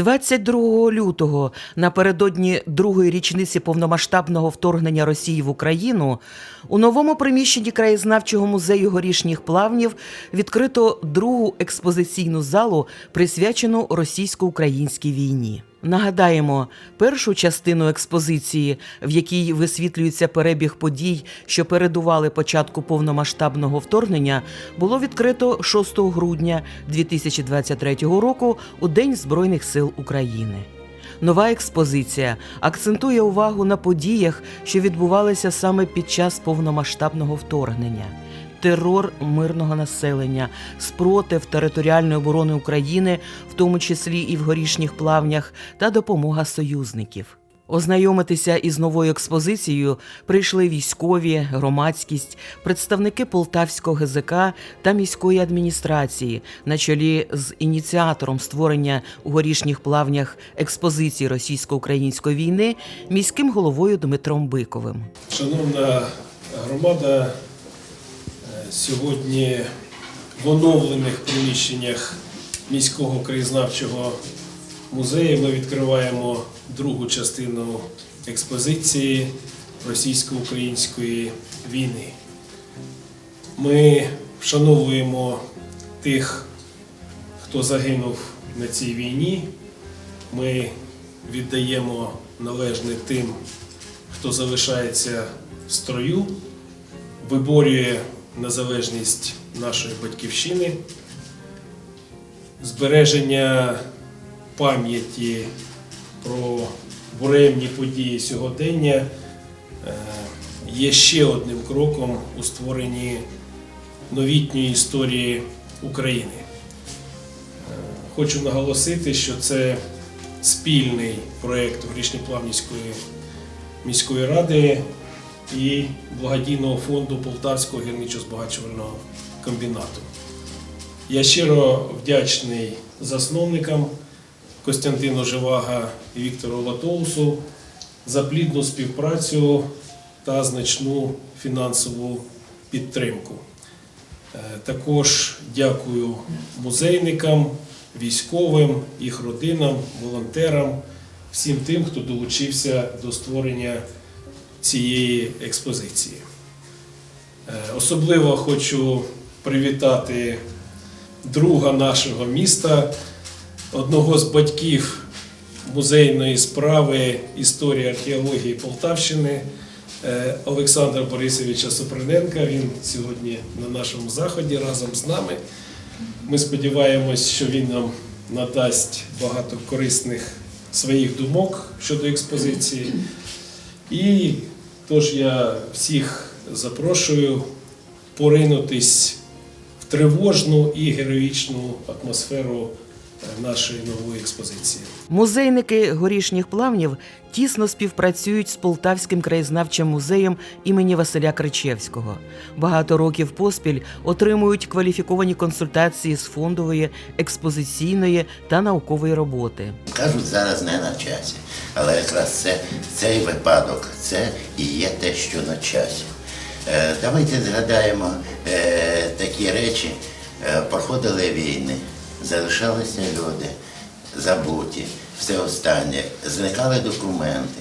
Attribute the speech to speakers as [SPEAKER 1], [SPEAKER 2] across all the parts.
[SPEAKER 1] 22 лютого, напередодні другої річниці повномасштабного вторгнення Росії в Україну, у новому приміщенні краєзнавчого музею горішніх плавнів відкрито другу експозиційну залу, присвячену російсько-українській війні. Нагадаємо, першу частину експозиції, в якій висвітлюється перебіг подій, що передували початку повномасштабного вторгнення, було відкрито 6 грудня 2023 року у День Збройних сил України. Нова експозиція акцентує увагу на подіях, що відбувалися саме під час повномасштабного вторгнення. Терор мирного населення, спротив територіальної оборони України, в тому числі і в горішніх плавнях, та допомога союзників. Ознайомитися із новою експозицією прийшли військові, громадськість, представники Полтавського ГЗК та міської адміністрації на чолі з ініціатором створення у горішніх плавнях експозиції російсько-української війни міським головою Дмитром Биковим.
[SPEAKER 2] Шановна громада, сьогодні в оновлених приміщеннях міського краєзнавчого музею ми відкриваємо другу частину експозиції російсько-української війни. Ми вшановуємо тих, хто загинув на цій війні. Ми віддаємо належне тим, хто залишається в строю, виборює незалежність нашої батьківщини, збереження пам'яті про буремні події сьогодення е, є ще одним кроком у створенні новітньої історії України. Е, Хочу наголосити, що це спільний проєкт Горішньоплавнівської міської ради і благодійного фонду Полтавського гірничо-збагачувального комбінату. Я щиро вдячний засновникам Костянтину Живага і Віктору Латоусу за плідну співпрацю та значну фінансову підтримку. Е, Також дякую музейникам, військовим, їх родинам, волонтерам, всім тим, хто долучився до створення цієї експозиції. Е, Особливо хочу привітати друга нашого міста, одного з батьків музейної справи історії археології Полтавщини е, Олександра Борисовича Суприненка. Він сьогодні на нашому заході разом з нами. Ми сподіваємось, що він нам надасть багато корисних своїх думок щодо експозиції. І тож я всіх запрошую поринутись в тривожну і героїчну атмосферу нашої нової експозиції.
[SPEAKER 1] Музейники горішніх плавнів тісно співпрацюють з Полтавським краєзнавчим музеєм імені Василя Кричевського. Багато років поспіль отримують кваліфіковані консультації з фондової, експозиційної та наукової роботи.
[SPEAKER 3] Кажуть, зараз не на часі. Але якраз це, цей випадок це і є те, що на часі. Е, давайте згадаємо е, такі речі. Е, проходили війни, залишалися люди забуті, все останнє, зникали документи.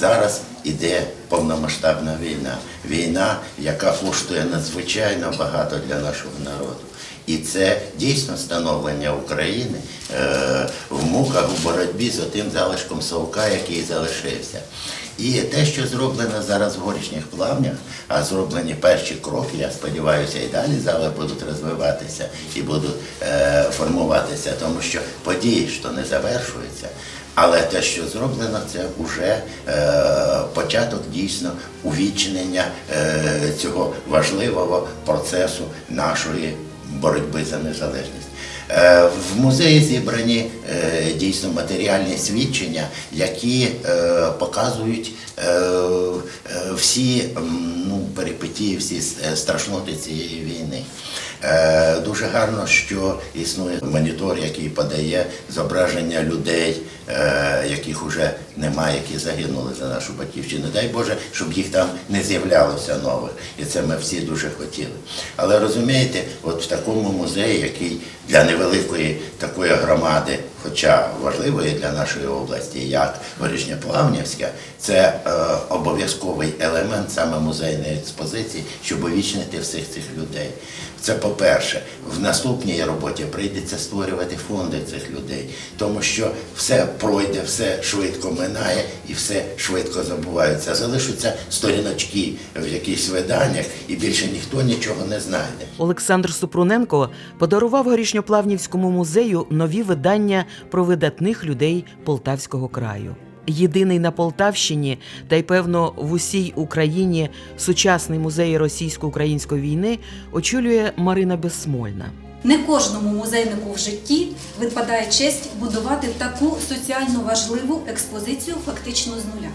[SPEAKER 3] Зараз іде повномасштабна війна. Війна, яка коштує надзвичайно багато для нашого народу. І це дійсно становлення України е, в муках, в боротьбі з тим залишком совка, який залишився. І те, що зроблено зараз в горішніх плавнях, а зроблені перші кроки, я сподіваюся, і далі зали будуть розвиватися і будуть е, формуватися, тому що події що не завершуються. Але те, що зроблено, це вже е, початок дійсно увічнення е, цього важливого процесу нашої боротьби за незалежність. Е, В музеї зібрані е, дійсно матеріальні свідчення, які е, показують всі ну, перипетії, всі страшноти цієї війни. Е, Дуже гарно, що існує монітор, який подає зображення людей, е, яких вже немає, які загинули за нашу батьківщину. Дай Боже, щоб їх там не з'являлося нових. І це ми всі дуже хотіли. Але розумієте, от в такому музеї, який для невеликої такої громади хоча важливої для нашої області, як Горішньоплавнівська, це е, обов'язковий елемент саме музейної експозиції, щоб увічнити всіх цих людей. Це по-перше, в наступній роботі прийдеться створювати фонди цих людей, тому що все пройде, все швидко минає і все швидко забувається. Залишаться сторіночки в якихось виданнях, і більше ніхто нічого не знайде.
[SPEAKER 1] Олександр Супруненко подарував Горішньоплавнівському музею нові видання про видатних людей Полтавського краю. Єдиний на Полтавщині та й певно в усій Україні сучасний музей російсько-української війни очолює Марина Безсмольна.
[SPEAKER 4] Не кожному музейнику в житті випадає честь будувати таку соціально важливу експозицію фактично з нуля.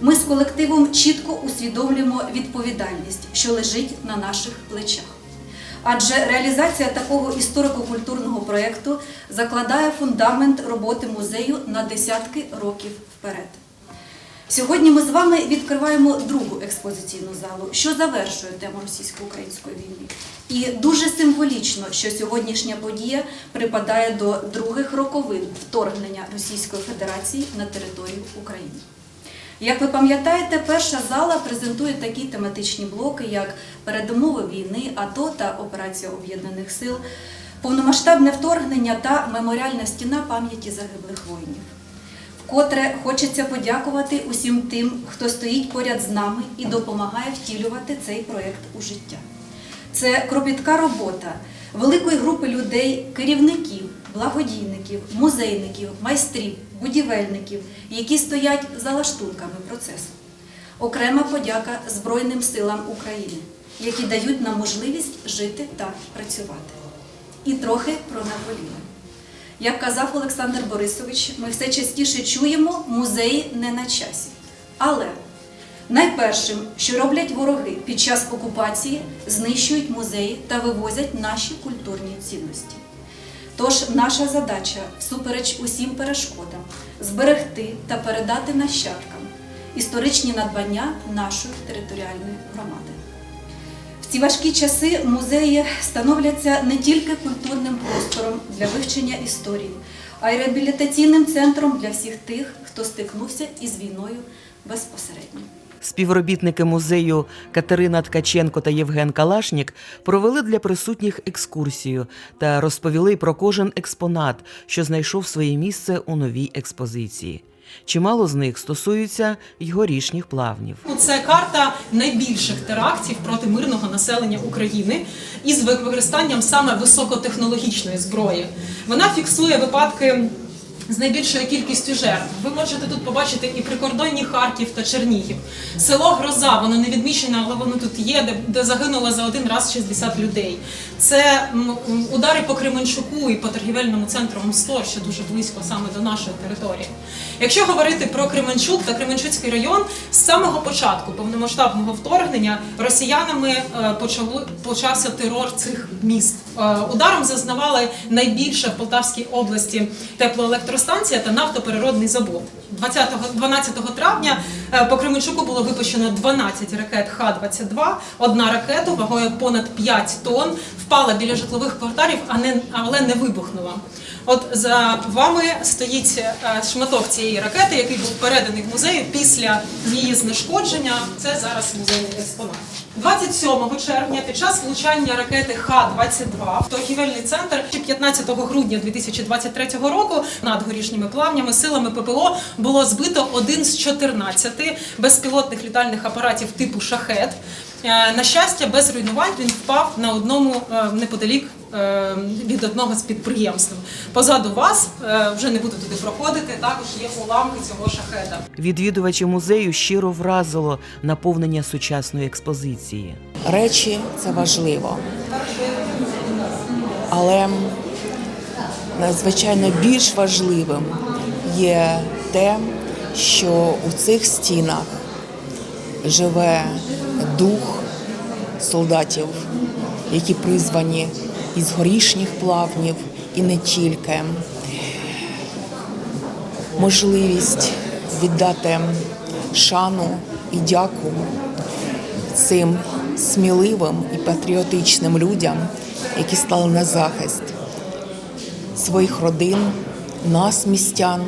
[SPEAKER 4] Ми з колективом чітко усвідомлюємо відповідальність, що лежить на наших плечах. Адже реалізація такого історико-культурного проєкту закладає фундамент роботи музею на десятки років вперед. Сьогодні ми з вами відкриваємо другу експозиційну залу, що завершує тему російсько-української війни. І дуже символічно, що сьогоднішня подія припадає до других роковин вторгнення Російської Федерації на територію України. Як ви пам'ятаєте, перша зала презентує такі тематичні блоки, як передумови війни, АТО та операція Об'єднаних Сил, повномасштабне вторгнення та меморіальна стіна пам'яті загиблих воїнів. Вкотре хочеться подякувати усім тим, хто стоїть поряд з нами і допомагає втілювати цей проєкт у життя. Це кропітка робота великої групи людей, керівників, благодійників, музейників, майстрів, будівельників, які стоять за лаштунками процесу. Окрема подяка Збройним силам України, які дають нам можливість жити та працювати. І трохи про наболіле. Як казав Олександр Борисович, ми все частіше чуємо музеї не на часі. Але найпершим, що роблять вороги під час окупації, знищують музеї та вивозять наші культурні цінності. Тож наша задача, всупереч усім перешкодам, зберегти та передати нащадкам історичні надбання нашої територіальної громади. В ці важкі часи музеї становляться не тільки культурним простором для вивчення історії, а й реабілітаційним центром для всіх тих, хто стикнувся із війною безпосередньо.
[SPEAKER 1] Співробітники музею Катерина Ткаченко та Євген Калашнік провели для присутніх екскурсію та розповіли про кожен експонат, що знайшов своє місце у новій експозиції. Чимало з них стосуються й горішніх плавнів.
[SPEAKER 5] Ну, Це карта найбільших терактів проти мирного населення України із використанням саме високотехнологічної зброї. Вона фіксує випадки. З найбільшою кількістю жертв ви можете тут побачити і прикордонні Харків та Чернігів. Село Гроза, воно не відмічене, але воно тут є, де, де загинуло за один раз 60 людей. Це удари по Кременчуку і по торгівельному центру Мстор, що дуже близько саме до нашої території. Якщо говорити про Кременчук та Кременчуцький район, з самого початку повномасштабного вторгнення росіянами е, почало почався терор цих міст. Е, Ударом зазнавали найбільше в Полтавській області теплоелектростанція та нафтопереродний завод. 20 12 травня е, по Кременчуку було випущено 12 ракет Х-22. Одна ракета вагою понад 5 тонн впала біля житлових кварталів, але не вибухнула. От за вами стоїть е, шматок цієї ракети, який був переданий в музей після її знешкодження. Це зараз музейний експонат. 27 червня під час влучання ракети Х-22 в торгівельний центр 15 грудня 2023 року над горішніми плавнями силами ППО було збито один з 14 безпілотних літальних апаратів типу шахет. Е, На щастя, без руйнувань він впав на одному е, неподалік від одного з підприємств. Позаду вас е, вже не буду туди проходити. Також є уламки цього шахеда.
[SPEAKER 1] Відвідувачі музею щиро вразило наповнення сучасної експозиції.
[SPEAKER 6] речі це важливо. Але надзвичайно більш важливим є те, що у цих стінах живе дух солдатів, які призвані із горішніх плавнів і не тільки. Можливість віддати шану і дяку цим сміливим і патріотичним людям, які стали на захист своїх родин, нас, містян,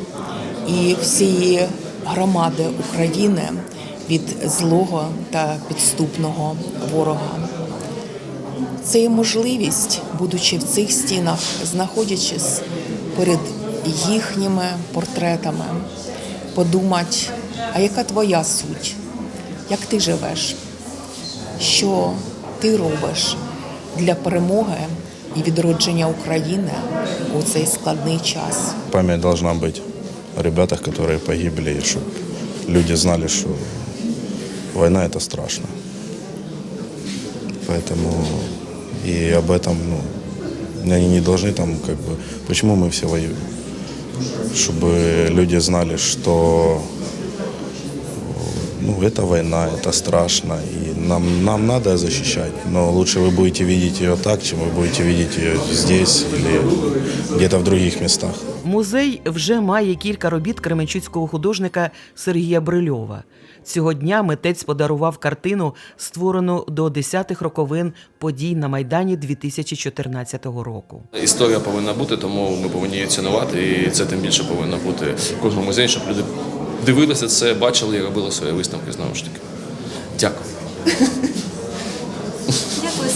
[SPEAKER 6] і всієї громади України від злого та підступного ворога. Це є можливість, будучи в цих стінах, знаходячись перед їхніми портретами, подумати, а яка твоя суть, як ти живеш, що ти робиш для перемоги і відродження України у цей складний час.
[SPEAKER 7] Память должна быть о ребятах, которые погибли, и чтобы люди знали, что война это страшно. Поэтому и об этом, ну, они не должны там, как бы, почему мы все воюем? Чтобы люди знали, что ну, это война, это страшно, и нам, нам надо защищать, но лучше вы будете видеть ее так, чем вы будете видеть ее здесь или где-то в других местах.
[SPEAKER 1] Музей вже має кілька робіт кременчуцького художника Сергія Брильова. Цього дня митець подарував картину, створену до 10-х роковин подій на Майдані 2014 року.
[SPEAKER 8] Історія повинна бути, тому ми повинні її цінувати, і це тим більше повинно бути в кожному музеї, щоб люди дивилися це, бачили і робили свої висновки знову ж таки. Дякую.
[SPEAKER 4] Дякую,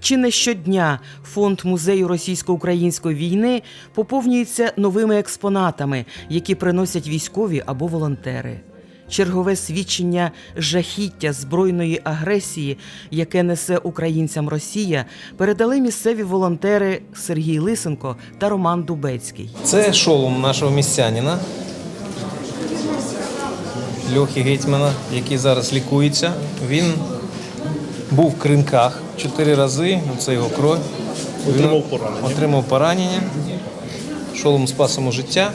[SPEAKER 1] Чи не щодня фонд музею російсько-української війни поповнюється новими експонатами, які приносять військові або волонтери. Чергове свідчення жахіття збройної агресії, яке несе українцям Росія, передали місцеві волонтери Сергій Лисенко та Роман Дубецький.
[SPEAKER 9] Це шолом нашого містянина Льохи Гетьмана, який зараз лікується. Він був в кринках чотири рази, ну, це його кров. Отримав поранення. Отримав поранення. Шолом спас йому життя.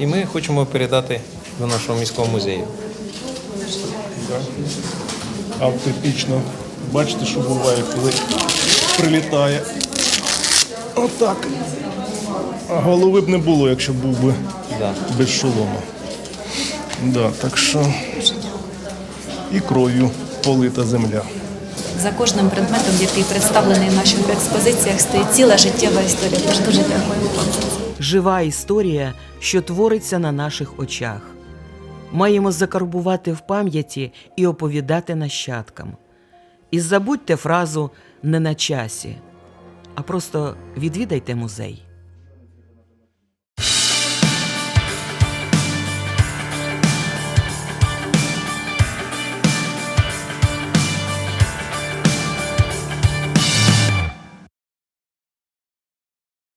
[SPEAKER 9] І ми хочемо передати до нашого міського музею.
[SPEAKER 10] автентично. Бачите, що буває, коли прилітає. Отак. А голови б не було, якщо був би
[SPEAKER 9] Да.
[SPEAKER 10] без шолома. Да, так що і кров'ю полита земля.
[SPEAKER 11] За кожним предметом, який представлений в наших експозиціях, стоїть ціла життєва історія. Тож дуже дякую вам.
[SPEAKER 1] Жива історія, що твориться на наших очах. Маємо закарбувати в пам'яті і оповідати нащадкам. І забудьте фразу не на часі, а просто відвідайте музей.